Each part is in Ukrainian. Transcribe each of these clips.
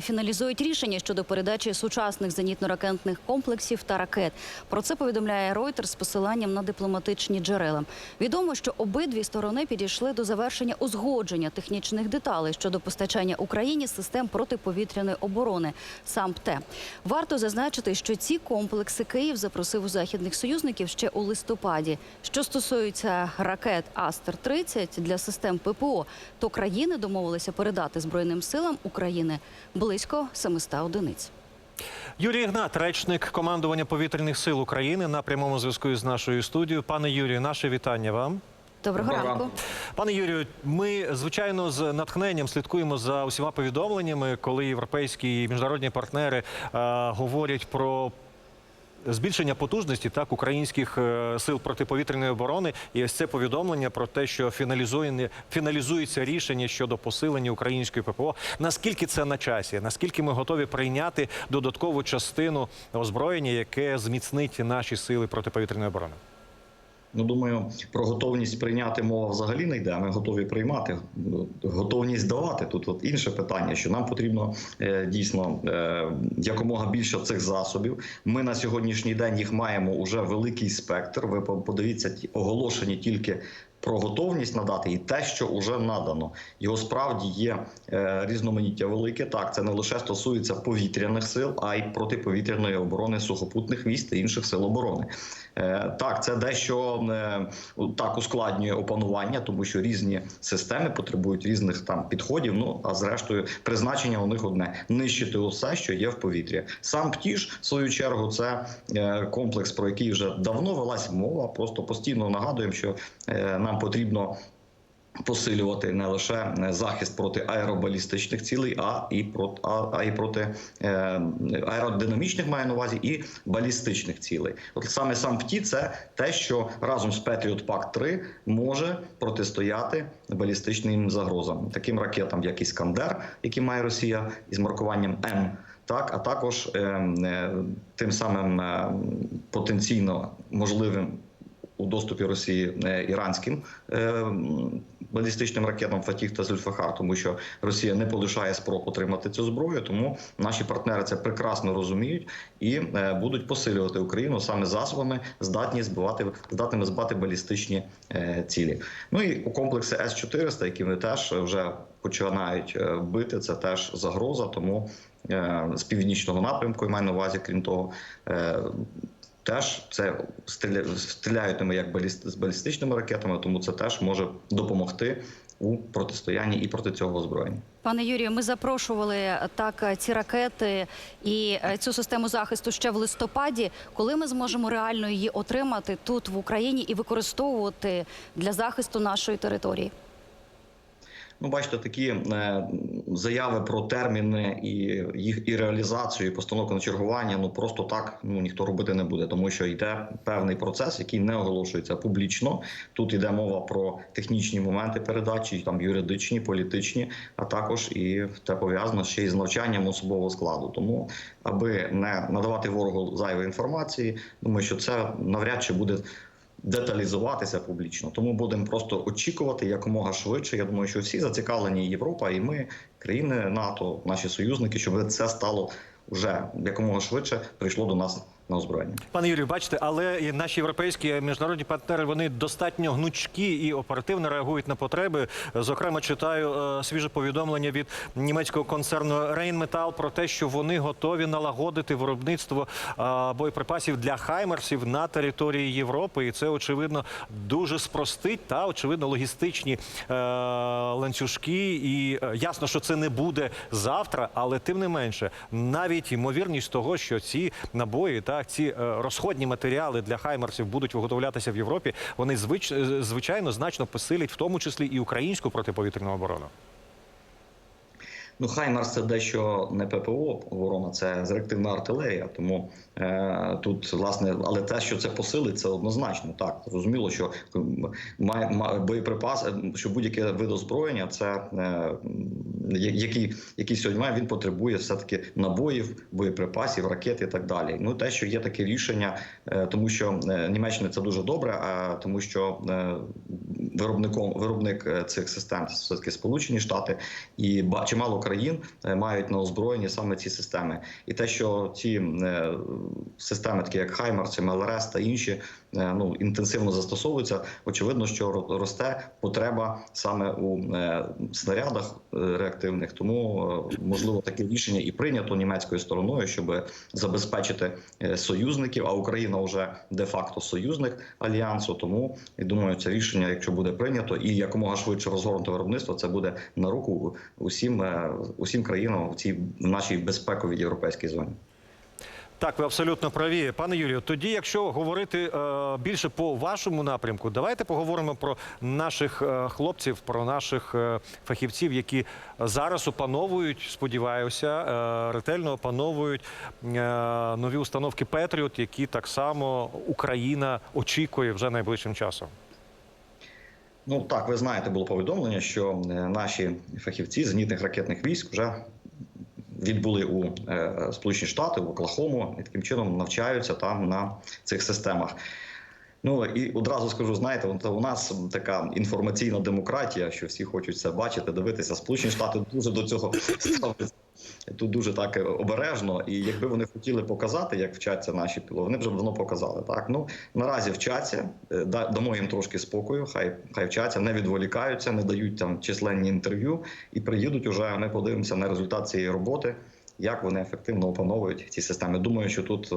Фіналізують рішення щодо передачі сучасних зенітно-ракетних комплексів та ракет. Про це повідомляє Reuters з посиланням на дипломатичні джерела. Відомо, що обидві сторони підійшли до завершення узгодження технічних деталей щодо постачання Україні систем протиповітряної оборони. САМПТЕ. Варто зазначити, що ці комплекси Київ запросив у західних союзників ще у листопаді. Що стосується ракет Астер 30 для систем ППО, то країни домовилися передати збройним силам України близько 700 одиниць. Юрій Ігнат, речник командування повітряних сил України на прямому зв'язку з нашою студією. Пане Юрію, наше вітання вам. Доброго Доброго ранку. ранку. Пане Юрію, ми звичайно з натхненням слідкуємо за усіма повідомленнями, коли європейські і міжнародні партнери е, говорять про. Збільшення потужності так українських е, сил протиповітряної оборони, і ось це повідомлення про те, що фіналізує фіналізується рішення щодо посилення української ППО. Наскільки це на часі? Наскільки ми готові прийняти додаткову частину озброєння, яке зміцнить наші сили протиповітряної оборони? Ну, думаю, про готовність прийняти мова взагалі не йде. Ми готові приймати. Готовність давати. Тут от інше питання, що нам потрібно е, дійсно е, якомога більше цих засобів. Ми на сьогоднішній день їх маємо уже великий спектр. Ви подивіться, ті оголошені тільки. Про готовність надати і те, що вже надано, його справді є е, різноманіття велике. Так, це не лише стосується повітряних сил, а й протиповітряної оборони сухопутних військ та інших сил оборони. Е, Так, це дещо е, так ускладнює опанування, тому що різні системи потребують різних там підходів. Ну а зрештою, призначення у них одне нищити усе, що є в повітрі. Сам птіж, в свою чергу, це е, комплекс, про який вже давно велась мова. Просто постійно нагадуємо, що нам потрібно. Посилювати не лише е, захист проти аеробалістичних цілей, а і проти а, і проти е, аеродинамічних маю на увазі і балістичних цілей. От саме сам ПТІ – це те, що разом з Patriot Pact 3 може протистояти балістичним загрозам, таким ракетам, як Іскандер, які має Росія із маркуванням М. Так, а також е, е, тим самим е, потенційно можливим у доступі Росії е, іранським е, балістичним ракетам Фатіх та Зульфахар, тому що Росія не полишає спроб отримати цю зброю. Тому наші партнери це прекрасно розуміють і е, будуть посилювати Україну саме засобами, здатні збивати здатними збивати балістичні цілі. Ну і у комплекси С 400 які вони теж вже починають бити. Це теж загроза. Тому з північного напрямку, я маю на увазі, крім того. Теж це стріля- стріляють ними як баліст, з балістичними ракетами, тому це теж може допомогти у протистоянні і проти цього озброєння. Пане Юрію, ми запрошували е, так е, ці ракети і е, цю систему захисту ще в листопаді. Коли ми зможемо реально її отримати тут в Україні і використовувати для захисту нашої території? Ну, бачите, такі заяви про терміни і їх і реалізацію, і постановку на чергування. Ну просто так ну ніхто робити не буде, тому що йде певний процес, який не оголошується публічно. Тут йде мова про технічні моменти передачі, там юридичні, політичні, а також і те пов'язано ще й з навчанням особового складу. Тому, аби не надавати ворогу зайвої інформації, думаю, що це навряд чи буде деталізуватися публічно. Тому будемо просто очікувати якомога швидше. Я думаю, що всі зацікавлені Європа і ми, країни НАТО, наші союзники, щоб це стало вже якомога швидше прийшло до нас на озброєння. Пане Юрію, бачите, але і наші європейські міжнародні партнери вони достатньо гнучкі і оперативно реагують на потреби. Зокрема, читаю е, свіже повідомлення від німецького концерну Rheinmetall про те, що вони готові налагодити виробництво е, боєприпасів для хаймерсів на території Європи, і це очевидно дуже спростить та очевидно логістичні е, ланцюжки. І ясно, що це не буде завтра, але тим не менше, навіть ймовірність того, що ці набої так ці е, розходні матеріали для хаймерсів будуть виготовлятися в Європі. Вони звич, е, звичайно значно посилять, в тому числі і українську протиповітряну оборону. Ну, Хаймарс це дещо не ППО ворона, це зреактивна артилерія. Тому е, тут власне, але те, що це посилить, це однозначно. Так зрозуміло, що має, має боєприпас, е, що будь-яке вид озброєння, це е, який, який сьогодні має, він потребує все таки набоїв, боєприпасів, ракет і так далі. Ну те, що є таке рішення, е, тому що е, Німеччина це дуже добре, а тому, що е, виробником виробник е, цих систем все таки Сполучені Штати і чимало країн е, мають на озброєнні саме ці системи, і те, що ці е, системи, такі як Хаймарс, МЛРС та інші, е, ну інтенсивно застосовуються. Очевидно, що росте потреба саме у снарядах реактивних. Тому можливо таке рішення і прийнято німецькою стороною, щоб забезпечити союзників. А Україна вже де-факто союзник альянсу. Тому я думаю, це рішення, якщо буде прийнято, і якомога швидше розгорнуто виробництво, це буде на руку усім, усім країнам в цій в нашій безпековій європейській зоні. Так, ви абсолютно праві, пане Юрію. Тоді, якщо говорити е, більше по вашому напрямку, давайте поговоримо про наших е, хлопців, про наших е, фахівців, які зараз опановують, сподіваюся, е, ретельно опановують е, нові установки Петріот, які так само Україна очікує вже найближчим часом. Ну так, ви знаєте, було повідомлення, що е, наші фахівці зенітних ракетних військ вже відбули у е, Сполучені Штати, в Оклахому, і таким чином навчаються там на цих системах. Ну і одразу скажу, знаєте, у нас така інформаційна демократія, що всі хочуть це бачити, дивитися. Сполучені Штати дуже до цього ставляться. Тут дуже так обережно, і якби вони хотіли показати, як вчаться наші пілоти, вони вже давно показали. Так ну наразі вчаться, е, дамо їм трошки спокою. Хай хай вчаться, не відволікаються, не дають там численні інтерв'ю і приїдуть уже. Ми подивимося на результат цієї роботи, як вони ефективно опановують ці системи. Думаю, що тут е,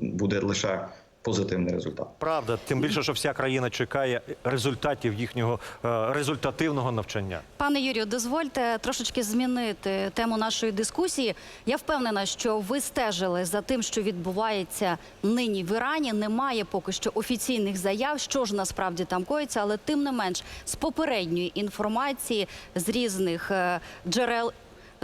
буде лише позитивний результат. Правда, тим більше, що вся країна чекає результатів їхнього е, результативного навчання. Пане Юрію, дозвольте трошечки змінити тему нашої дискусії. Я впевнена, що ви стежили за тим, що відбувається нині в Ірані. Немає поки що офіційних заяв, що ж насправді там коїться, але тим не менш з попередньої інформації з різних е, джерел.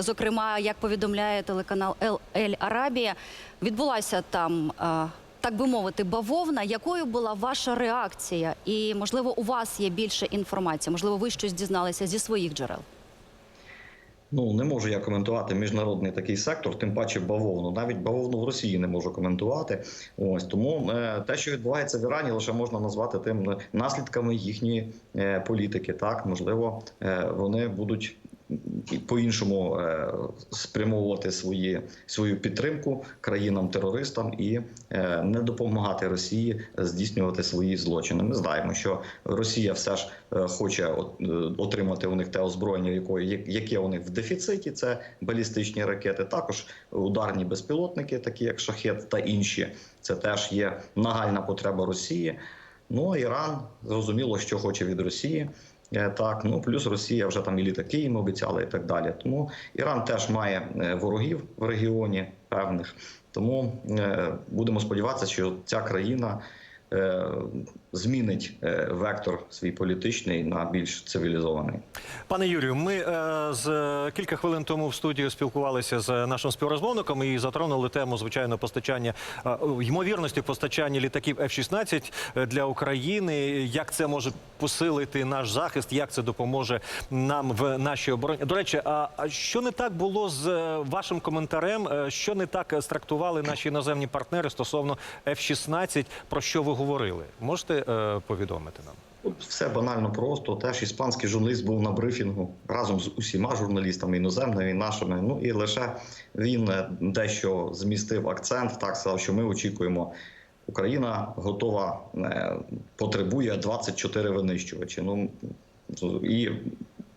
Зокрема, як повідомляє телеканал Ель Арабія, відбулася там, е, так би мовити, бавовна. Якою була ваша реакція? І можливо, у вас є більше інформації? Можливо, ви щось дізналися зі своїх джерел? Ну не можу я коментувати міжнародний такий сектор, тим паче бавовну. Навіть бавовну в Росії не можу коментувати. Ось тому е, те, що відбувається в Ірані, лише можна назвати тим наслідками їхньої е, політики. Так можливо, е, вони будуть. І По-іншому е, спрямовувати свої свою підтримку країнам-терористам і е, не допомагати Росії здійснювати свої злочини. Ми знаємо, що Росія все ж е, хоче отримати у них те озброєння, якої яке у них в дефіциті. Це балістичні ракети, також ударні безпілотники, такі як шахет та інші. Це теж є нагальна потреба Росії. Ну а Іран зрозуміло, що хоче від Росії. Е, Так, ну плюс Росія вже там і літаки їм обіцяла, і так далі. Тому Іран теж має е, ворогів в регіоні певних. Тому е, будемо сподіватися, що ця країна змінить е, вектор свій політичний на більш цивілізований. Пане Юрію, ми е, з кілька хвилин тому в студії спілкувалися з нашим співрозмовником і затронули тему звичайно постачання е, ймовірності постачання літаків F-16 для України. Як це може посилити наш захист? Як це допоможе нам в нашій обороні? До речі, а що не так було з е, вашим коментарем? Е, Що не так е, страктували наші іноземні партнери стосовно F-16? Про що ви говорили? Можете е, повідомити нам? Все банально просто. Теж іспанський журналіст був на брифінгу разом з усіма журналістами, іноземними і нашими. Ну і лише він е, дещо змістив акцент, так сказав, що ми очікуємо. Україна готова, е, потребує 24 винищувачі. Ну і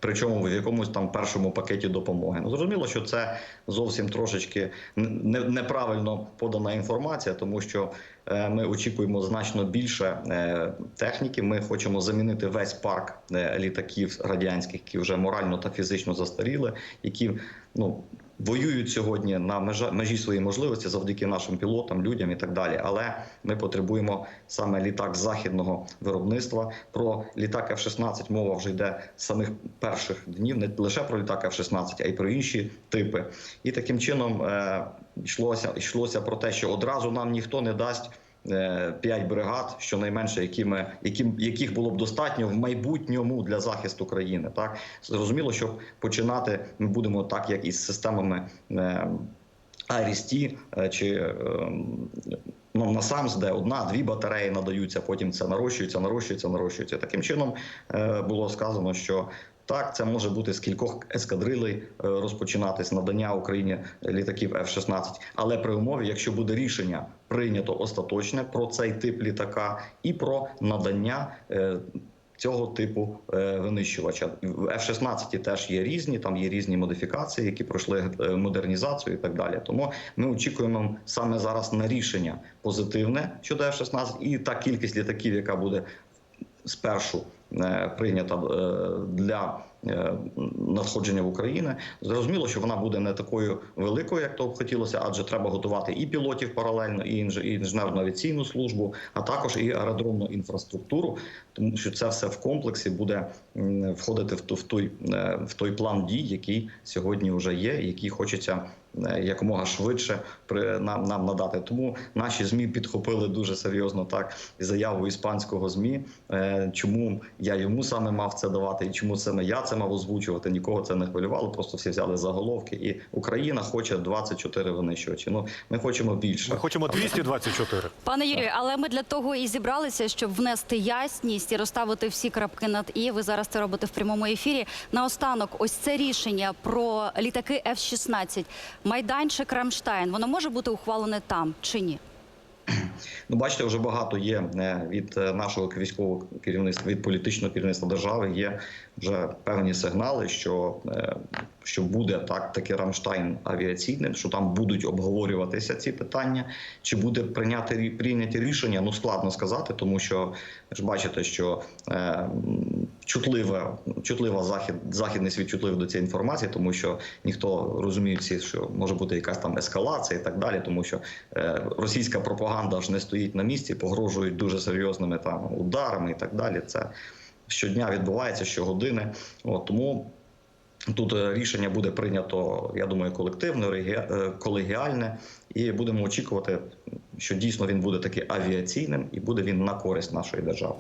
причому в якомусь там першому пакеті допомоги. Ну зрозуміло, що це зовсім трошечки неправильно подана інформація, тому що е, ми очікуємо значно більше е, техніки. Ми хочемо замінити весь парк е, літаків радянських, які вже морально та фізично застаріли, які ну. Воюють сьогодні на межі своєї можливості завдяки нашим пілотам, людям і так далі. Але ми потребуємо саме літак західного виробництва. Про літак F-16 мова вже йде з самих перших днів, не лише про літак F-16, а й про інші типи. І таким чином е, йшлося йшлося про те, що одразу нам ніхто не дасть. Е, П'ять бригад, щонайменше, якими яким яких було б достатньо в майбутньому для захисту країни. Так зрозуміло, що починати ми будемо так, як із системами е, Айрісті чи е, ну, на САМС, де одна-дві батареї надаються, потім це нарощується, нарощується, нарощується. Таким чином е, було сказано, що Так, це може бути з кількох ескадрилей е, розпочинатись надання Україні літаків F-16, але при умові, якщо буде рішення прийнято остаточне про цей тип літака і про надання. е, Цього типу е, винищувача В F-16 теж є різні, там є різні модифікації, які пройшли модернізацію і так далі. Тому ми очікуємо саме зараз на рішення позитивне щодо F-16 і та кількість літаків, яка буде спершу прийнята е, для е, надходження в Україну. Зрозуміло, що вона буде не такою великою, як то б хотілося, адже треба готувати і пілотів паралельно, і інж- і інженерну авіаційну службу, а також і аеродромну інфраструктуру, тому що це все в комплексі буде входити в в той е, в той план дій, який сьогодні вже є, який хочеться. е, Якомога швидше при нам нам надати, тому наші змі підхопили дуже серйозно так заяву іспанського змі. Е, Чому я йому саме мав це давати, і чому саме я це мав озвучувати? Нікого це не хвилювало. Просто всі взяли заголовки. І Україна хоче 24 винищувачі. Ну ми хочемо більше. Ми хочемо 224. Пане Юрію, але ми для того і зібралися, щоб внести ясність і розставити всі крапки над і. Ви зараз це робите в прямому ефірі. Наостанок, ось це рішення про літаки F-16, майданчик Рамштайн. Воно може бути ухвалене там чи ні? Ну, бачите, вже багато є е, від е, нашого військового керівництва, від політичного керівництва держави. Є вже певні сигнали, що, е, що буде так таки Рамштайн авіаційним, що там будуть обговорюватися ці питання. Чи буде прийняти прийняті рішення? Ну складно сказати, тому що ж бачите, що чутлива, чутлива захід, західний світ чутливий до цієї інформації, тому що ніхто розуміє всі, що може бути якась там ескалація і так далі, тому що е, російська пропаганда ж не стоїть на місці, погрожують дуже серйозними там ударами і так далі. Це щодня відбувається щогодини. От тому. Тут е, рішення буде прийнято, я думаю, колективно, е, колегіальне, і будемо очікувати, що дійсно він буде таки авіаційним і буде він на користь нашої держави.